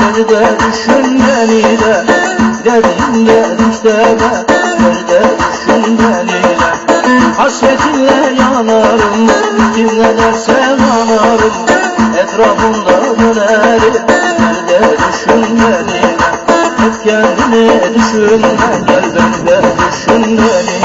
Beni de düşün beni de. Derdin düşse de Beni de düşün beni de. Hasretinle yanarım Kim ne derse kanarım Etrafımda dönerim Beni de düşün beni de. Hep kendini düşünme Gel beni de düşün beni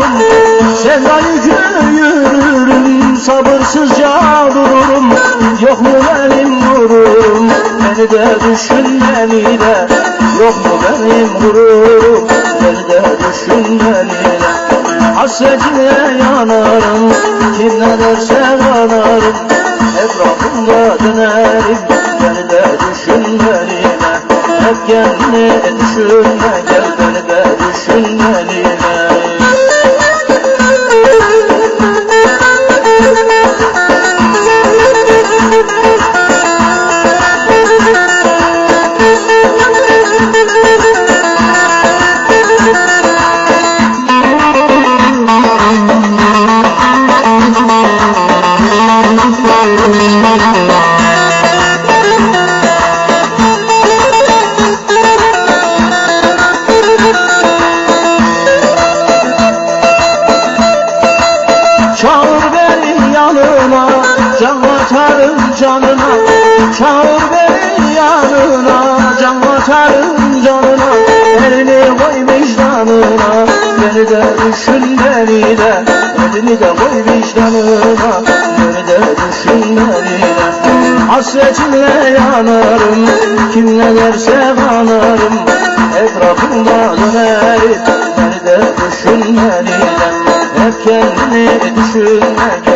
dururum. Sevda yükü yürürüm Sabırsızca dururum. Yok mu benim gururum Beni de düşün beni de. Yok mu benim gururum Beni de düşün beni de. Hasretine yanarım Kim ne derse kanarım. Etrafımda dönerim Beni de düşün beni de. Hep kendini düşünme Gel beni de düşün beni de yanına Can atarım canına Çağır beni yanına. Can atarım canına Elini koy vicdanına. Beni de düşün beni de Elini de koy vicdanına. Beni de düşün beni de. Hasretinle yanarım Kim ne derse kanarım Etrafımda dönerim Beni de düşün beni de. Hep kendini düşünme